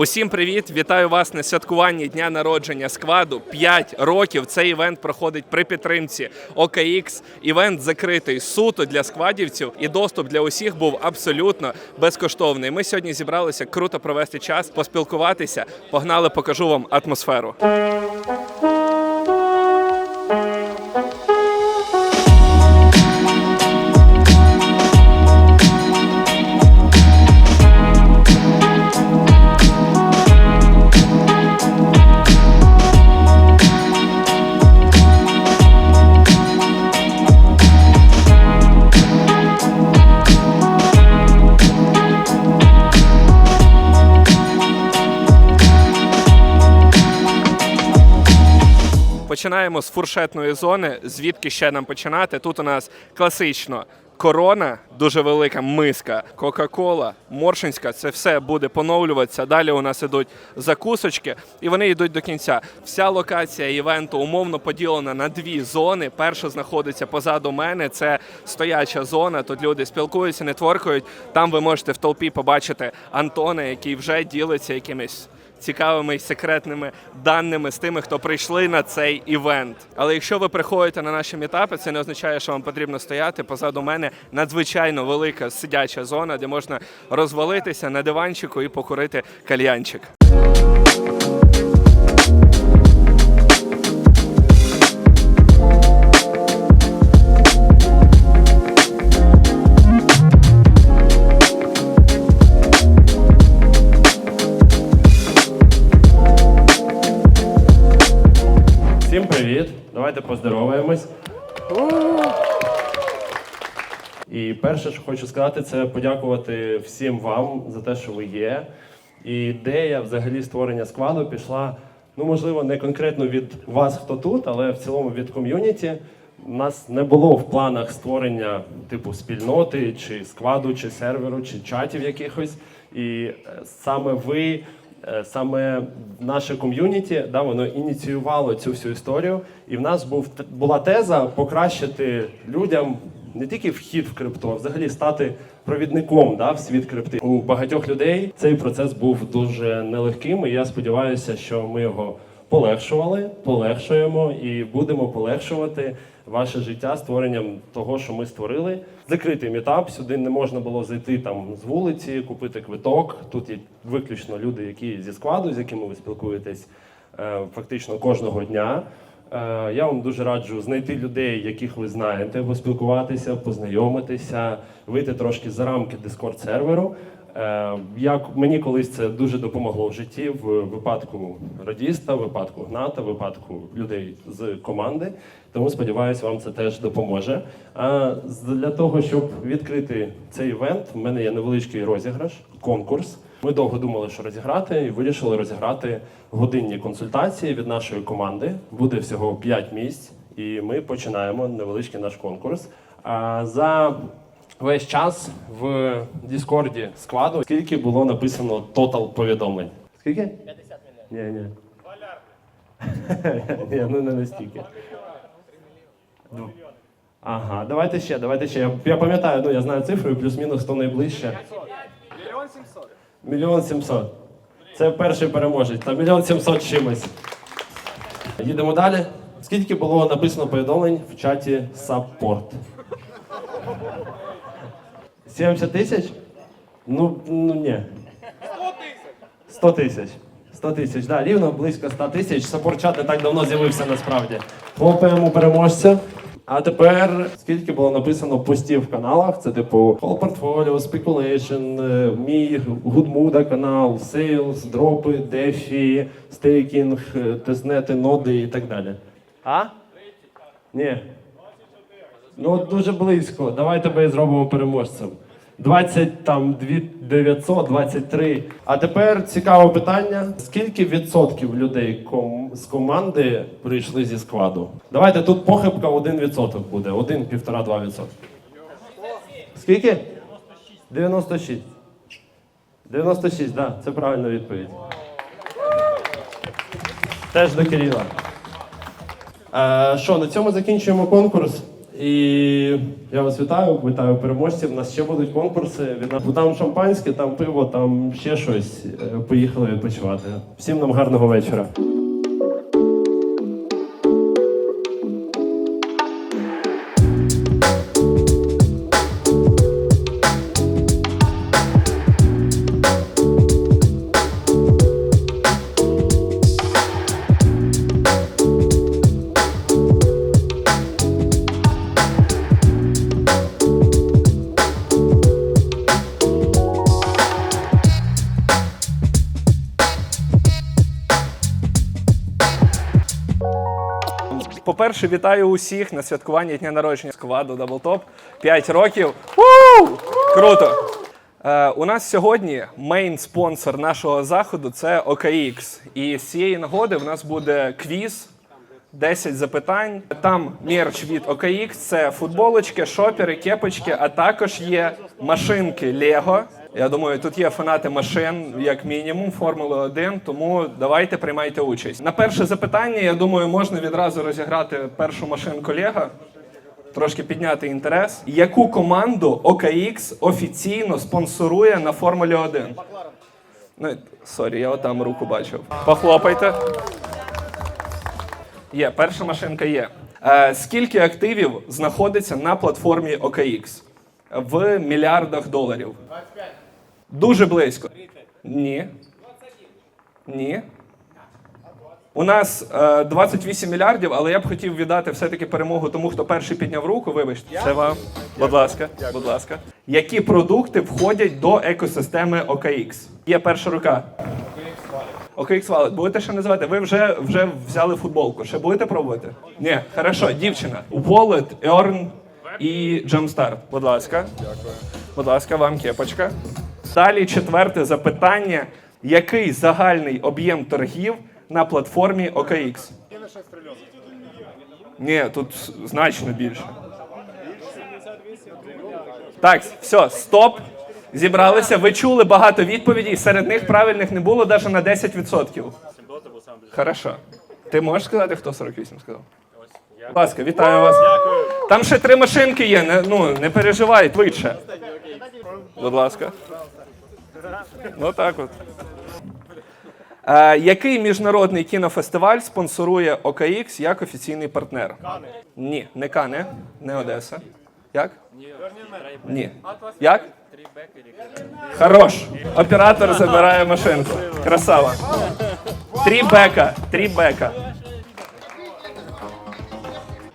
Усім привіт! Вітаю вас на святкуванні дня народження складу. 5 років цей івент проходить при підтримці OKX. Івент закритий суто для складівців, і доступ для усіх був абсолютно безкоштовний. Ми сьогодні зібралися круто провести час, поспілкуватися. Погнали, покажу вам атмосферу. Починаємо з фуршетної зони. Звідки ще нам починати? Тут у нас класично корона, дуже велика миска, Кока-Кола, Моршинська. Це все буде поновлюватися. Далі у нас ідуть закусочки, і вони йдуть до кінця. Вся локація івенту умовно поділена на дві зони. Перша знаходиться позаду мене. Це стояча зона. Тут люди спілкуються, нетворкують. Там ви можете в толпі побачити Антона, який вже ділиться якимись цікавими і секретними даними з тими, хто прийшли на цей івент. Але якщо ви приходите на наші мітапи, це не означає, що вам потрібно стояти. Позаду мене надзвичайно велика сидяча зона, де можна розвалитися на диванчику і покурити кальянчик. Хочу сказати, це подякувати всім вам за те, що ви є. І ідея взагалі створення складу пішла, ну можливо, не конкретно від вас, хто тут, але в цілому від ком'юніті. У нас не було в планах створення типу спільноти, чи складу, чи серверу, чи чатів якихось. І е, саме ви Е, саме наше ком'юніті, да, воно ініціювало цю всю історію, і в нас був була теза покращити людям не тільки вхід в крипту, а взагалі стати провідником да, в світ крипти. У багатьох людей цей процес був дуже нелегким, і я сподіваюся, що ми його полегшували, полегшуємо і будемо полегшувати ваше життя створенням того, що ми створили. Закритий мітап. Сюди не можна було зайти там з вулиці, купити квиток. Тут є виключно люди, які зі складу, з якими ви спілкуєтесь е, фактично кожного дня. Е, Я вам дуже раджу знайти людей, яких ви знаєте, поспілкуватися, познайомитися, вийти трошки за рамки Discord серверу. Е, Як мені колись це дуже допомогло в житті в випадку радіста, в випадку гната, в випадку людей з команди. Тому сподіваюся, вам це теж допоможе. А для того, щоб відкрити цей івент, в мене є невеличкий розіграш, конкурс. Ми довго думали, що розіграти, і вирішили розіграти годинні консультації від нашої команди. Буде всього 5 місць, і ми починаємо невеличкий наш конкурс. А за весь час в Діскорді складу скільки було написано тотал повідомлень? Скільки? 50 мільйонів. Ні, ні. Ні, ну не настільки. Ну, Ага, давайте ще, давайте ще. Я, я пам'ятаю, ну я знаю цифру, плюс-мінус хто найближче. Мільйон сімсот. Мільйон сімсот. Це перший переможець. Та мільйон сімсот чимось. Їдемо далі. Скільки було написано повідомлень в чаті Support? 70 тисяч? Ну, ну ні. 100 тисяч. 100 тисяч, да, рівно близько 100 тисяч. Саппорт-чат не так давно з'явився насправді. Хлопаємо переможця. А тепер скільки було написано постів в каналах? Це типу Call Portfolio, Speculation, е, мій Гудмуда канал, Sales, дропи, дефі, стейкінг, тестнети, ноди і так далі. А? Ні. Ну дуже близько. Давай тебе зробимо переможцем. 20 там 900, 23. А тепер цікаве питання: скільки відсотків людей ком- з команди прийшли зі складу? Давайте тут похибка 1% буде. 1, 1,5-2 відсотки. Скільки? 96. 96, так, да, це правильна відповідь. Теж до Кирила. Е, Що, на цьому закінчуємо конкурс. І я вас вітаю, вітаю переможців. У нас ще будуть конкурси. Від Там шампанське, там пиво, там ще щось. Е, Поїхали відпочивати. Всім нам гарного вечора. По-перше, вітаю усіх на святкуванні дня народження складу Даблтоп. 5 років. Уу! Круто! Е, у нас сьогодні мейн спонсор нашого заходу це OKX. І з цієї нагоди в нас буде квіз. 10 запитань. Там мерч від OKX, це футболочки, шопери, кепочки, а також є машинки Lego. Я думаю, тут є фанати машин, як мінімум, Формули 1, тому давайте приймайте участь. На перше запитання, я думаю, можна відразу розіграти першу машинку Lego. Трошки підняти інтерес. Яку команду OKX офіційно спонсорує на Формулі 1? Ну, сорі, я отам руку бачив. Похлопайте. Є, перша машинка є. Е, скільки активів знаходиться на платформі OKX? В мільярдах доларів. 25. Дуже близько. Ні. Ні. У нас е, 28 мільярдів, але я б хотів віддати все-таки перемогу тому, хто перший підняв руку. Вибачте, це вам. Будь ласка, будь ласка. Які продукти входять до екосистеми OKX? Є перша рука. OKX Wallet. Будете ще називати? Ви вже, вже взяли футболку. Ще будете пробувати? Ні, хорошо, дівчина. Wallet, Earn і Jumpstart. Будь ласка. Дякую. Будь ласка, вам кепочка. Далі четверте запитання. Який загальний об'єм торгів на платформі OKX? Ні, тут значно більше. Так, все, стоп. Зібралися. Ви чули багато відповідей. Серед них правильних не було навіть на 10%. Хорошо. Ти можеш сказати, хто 48 сказав? Будь ласка, вітаю вас. Там ще три машинки є. Не, ну, не переживай, швидше. Будь ласка. Ну так от. Е, який міжнародний кінофестиваль спонсорує OKX як офіційний партнер? Кани. Ні, не Кане, не Одеса. Як? Ні. Як? Хорош. Оператор забирає машинку. Красава. Три бека. Три бека.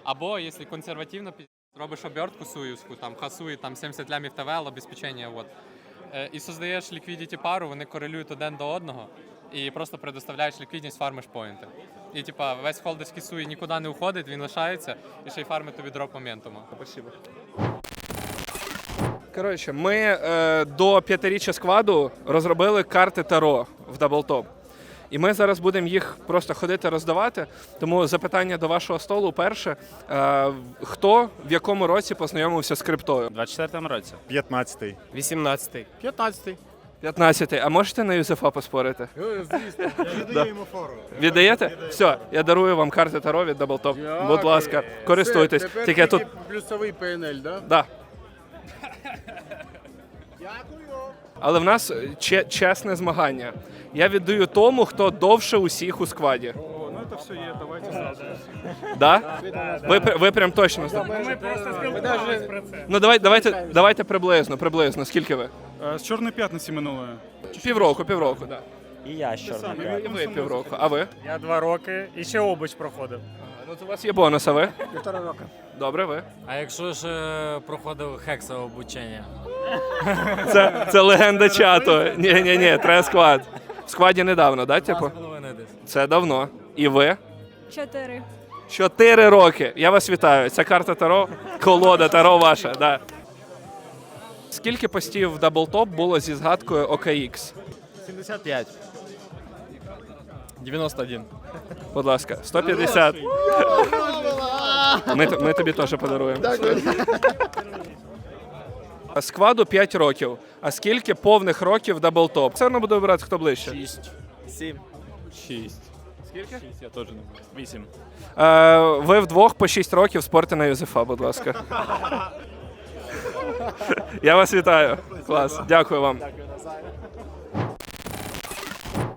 Або, якщо консервативно, робиш обертку суївську, там хасує там 70 лямів ТВЛ, обезпечення, от. Е, І создаєш ліквідіті пару, вони корелюють один до одного, і просто предоставляєш ліквідність, фармиш поінти. І типа весь холдерський суї нікуди не уходить, він лишається, і ще й фармить тобі дроп моментуму. Спасибо. Коротше, ми е, до п'ятиріччя складу розробили карти Таро в Даблтоп. І ми зараз будемо їх просто ходити роздавати. Тому запитання до вашого столу перше. Е, хто в якому році познайомився з криптою? 24-му році. 15-й. 18-й. 15-й. 15. А можете на Юзефа поспорити? Звісно. Я даю йому фору. Віддаєте? Все, я дарую вам карти Таро від Даблтоп. Будь ласка, користуйтесь. Тільки тут. плюсовий PNL, да? Да. Але в нас е, чесне змагання. Я віддаю тому, хто довше усіх у складі. О, ну це все є, давайте зразу. Да? Ви, ви прям точно знаєте. Ми просто спілкувалися про це. Ну давай, давайте, давайте приблизно, приблизно. Скільки ви? З Чорної п'ятниці минулої. Півроку, півроку, так. І я з чорним. І ви півроку. А ви? Я два роки і ще обуч проходив. Ну, то у вас є бонус, а ви? Півтора року. Добре, ви. А якщо ж е, проходив хексове обучення? Це, це легенда чату. Ні, ні, ні, треба склад. В складі недавно, да, типу? десь. Це давно. І ви? Чотири. Чотири роки. Я вас вітаю. Ця карта Таро, колода Таро ваша. Да. Скільки постів в Даблтоп було зі згадкою OKX? 75. 91. Будь ласка, 150. Ми, ми тобі теж подаруємо. Складу 5 років. А скільки повних років даблтоп? Це одно буде вибирати, хто ближче. 7. 6. Скільки? Я теж не Вісім. Е, ви вдвох по 6 років спорте на Юзефа, будь ласка. Я вас вітаю. Клас. Дякую вам.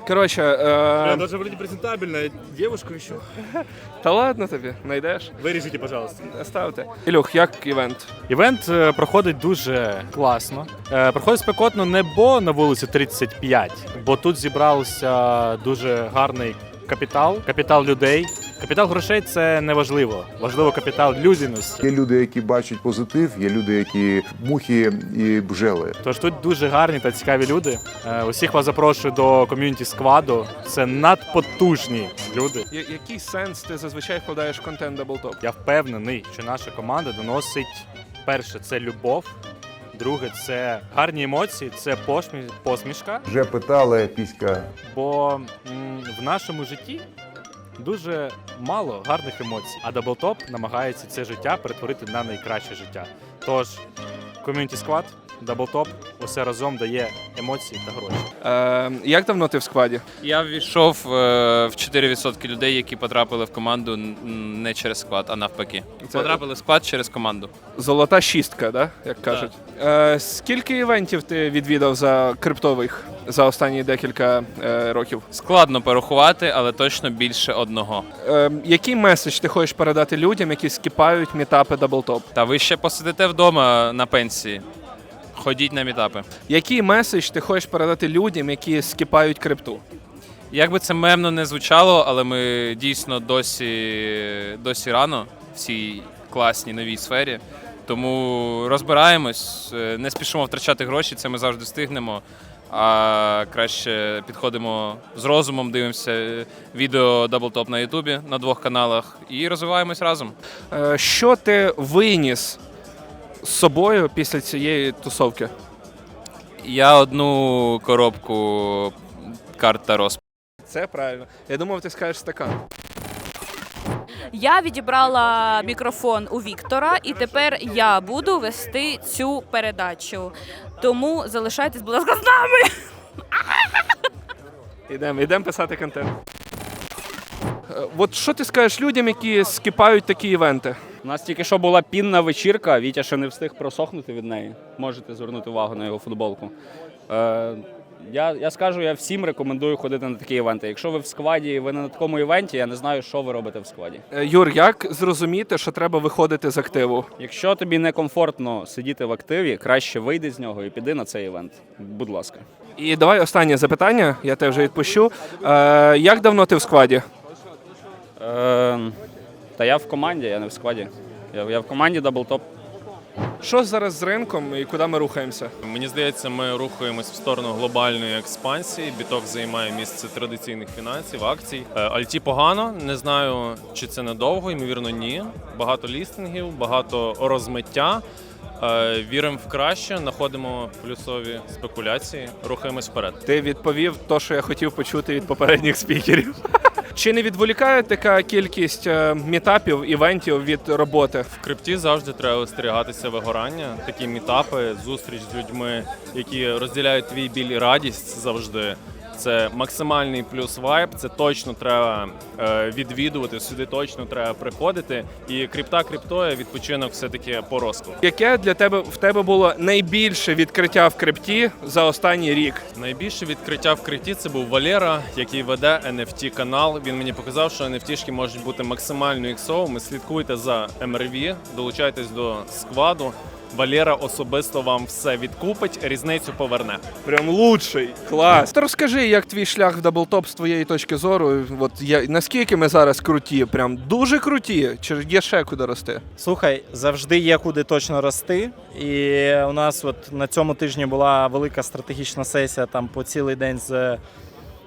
Коротше, е, Даже вроде презентабельная девушка еще. та ладно тобі, знайдеш. Виріжіть, пожалуйста. Ставте. Ілюх, як івент? Івент е, проходить дуже класно. Е, Проходить спекотно не бо на вулиці 35, бо тут зібрався дуже гарний капітал, капітал людей. Капітал грошей це не важливо. Важливо капітал людяності. Є люди, які бачать позитив, є люди, які мухи і бжели. Тож тут дуже гарні та цікаві люди. Е, Усіх вас запрошую до ком'юніті скваду. Це надпотужні люди. Я- який сенс ти зазвичай вкладаєш в контент даблтоп? Я впевнений, що наша команда доносить перше це любов, друге це гарні емоції, це пошмі- посмішка. Вже питали піська. Бо м, в нашому житті дуже мало гарних емоцій, а даблтоп намагається це життя перетворити на найкраще життя. Тож, ком'юніті склад, даблтоп усе разом дає емоції та гроші. Е, як давно ти в складі? Я ввійшов е, в 4% людей, які потрапили в команду н- не через склад, а навпаки. Це- Потрапили в склад через команду. Золота шістка, да? як кажуть. Е, скільки івентів ти відвідав за криптових за останні декілька е, років? Складно порахувати, але точно більше одного. Е, який меседж ти хочеш передати людям, які скіпають мітапи даблтоп? Та ви ще посидите вдома на пенсії. Ходіть на мітапи. Який меседж ти хочеш передати людям, які скіпають крипту? Як би це мемно не звучало, але ми дійсно досі, досі рано в цій класній новій сфері. Тому розбираємось, е, не спішимо втрачати гроші, це ми завжди встигнемо. А краще підходимо з розумом, дивимося відео Даблтоп на Ютубі на двох каналах і розвиваємось разом. Е, що ти виніс з собою після цієї тусовки? Я одну коробку карт Таро Це правильно. Я думав, ти скажеш стакан. Я відібрала мікрофон у Віктора, і тепер я буду вести цю передачу. Тому залишайтесь, будь ласка, з нами. Ідемо, ідемо писати контент. Е, От що ти скажеш людям, які скіпають такі івенти? У нас тільки що була пінна вечірка, Вітя ще не встиг просохнути від неї. Можете звернути увагу на його футболку. Е, я, я скажу, я всім рекомендую ходити на такі івенти. Якщо ви в складі і ви не на такому івенті, я не знаю, що ви робите в складі. Е, Юр, як зрозуміти, що треба виходити з активу? Якщо тобі некомфортно сидіти в активі, краще вийди з нього і піди на цей івент. Будь ласка. І давай останнє запитання, я тебе вже відпущу. Е, як давно ти в складі? Е, та я в команді, я не в складі. Я, я в команді даблтоп. Що зараз з ринком і куди ми рухаємося? Мені здається, ми рухаємось в сторону глобальної експансії. Біток займає місце традиційних фінансів, акцій. Е, Альті погано. Не знаю, чи це надовго, ймовірно, ні. Багато лістингів, багато розмиття. Е, Віримо в краще, знаходимо плюсові спекуляції, рухаємось вперед. Ти відповів те, що я хотів почути від попередніх спікерів. Чи не відволікає така кількість е, мітапів, івентів від роботи? В крипті завжди треба остерігатися вигорання. Такі мітапи, зустріч з людьми, які розділяють твій біль і радість завжди. Це максимальний плюс вайб. Це точно треба е, відвідувати. Сюди точно треба приходити. І крипта криптоє відпочинок все таки по розкладу. Яке для тебе в тебе було найбільше відкриття в крипті за останній рік? Найбільше відкриття в крипті це був Валера, який веде NFT канал. Він мені показав, що NFT-шки можуть бути максимально іксовими. Слідкуйте за MRV, долучайтесь до складу. Валера особисто вам все відкупить, різницю поверне. Прям лучший. Клас. Та розкажи, як твій шлях в даблтоп з твоєї точки зору. От я наскільки ми зараз круті? Прям дуже круті. Чи є ще куди рости? Слухай, завжди є куди точно рости. І у нас от на цьому тижні була велика стратегічна сесія там по цілий день з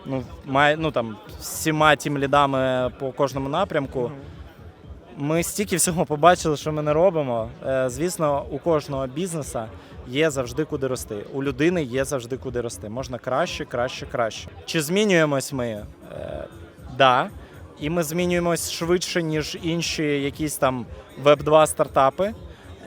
ну, май, ну, там, всіма тім лідами по кожному напрямку. Ми стільки всього побачили, що ми не робимо. Е, Звісно, у кожного бізнеса є завжди куди рости. У людини є завжди куди рости. Можна краще, краще, краще. Чи змінюємось ми? Е, Да. І ми змінюємось швидше, ніж інші якісь там веб 2 стартапи.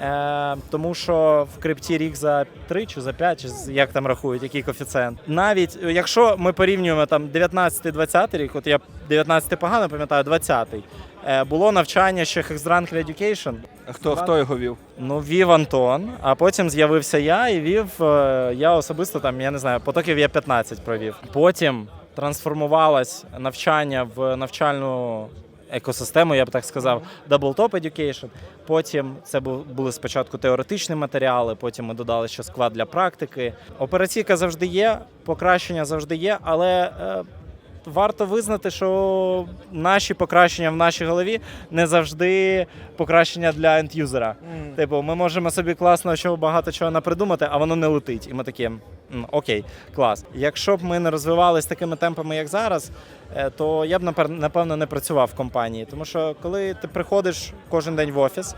Е, тому що в крипті рік за 3 чи за 5, чи як там рахують, який коефіцієнт. Навіть е, якщо ми порівнюємо там 19-20 рік, от я 19 погано пам'ятаю, 20-й, е, було навчання ще Hexdrank Education. Хто, хто його вів? Ну, вів Антон, а потім з'явився я і вів е, я особисто там, я не знаю, потоків я 15 провів. Потім трансформувалось навчання в навчальну екосистему, я б так сказав, Double Top Education. Потім це бу- були спочатку теоретичні матеріали, потім ми додали ще склад для практики. Операційка завжди є, покращення завжди є, але. Варто визнати, що наші покращення в нашій голові не завжди покращення для ендюзера. Типу, ми можемо собі класно що багато чого напридумати, а воно не летить. І ми такі окей, клас. Якщо б ми не розвивалися такими темпами, як зараз, е, то я б напевно не працював в компанії. Тому що коли ти приходиш кожен день в офіс,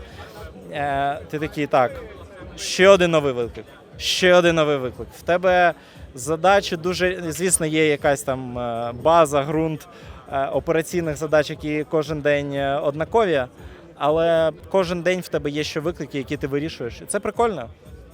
е, ти такий так, ще один новий виклик. Ще один новий виклик. В тебе задачі дуже, звісно, є якась там е, база, ґрунт е, операційних задач, які кожен день е, однакові, але кожен день в тебе є ще виклики, які ти вирішуєш. І це прикольно.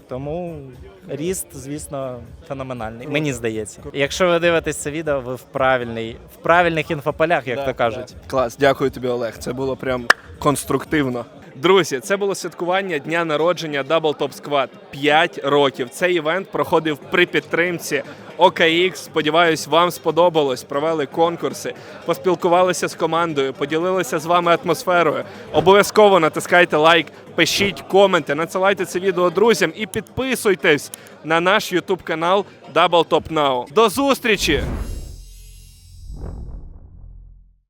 Тому ріст, звісно, феноменальний. Мені здається. Якщо ви дивитесь це відео, ви в правильний, в правильних інфополях, як то кажуть. Клас, дякую тобі, Олег. Це було прям конструктивно. Друзі, це було святкування дня народження Double Top Squad. 5 років. Цей івент проходив при підтримці OKX. Сподіваюсь, вам сподобалось. Провели конкурси, поспілкувалися з командою, поділилися з вами атмосферою. Обов'язково натискайте лайк, пишіть коменти, надсилайте це відео друзям і підписуйтесь на наш YouTube канал Double Top Now. До зустрічі!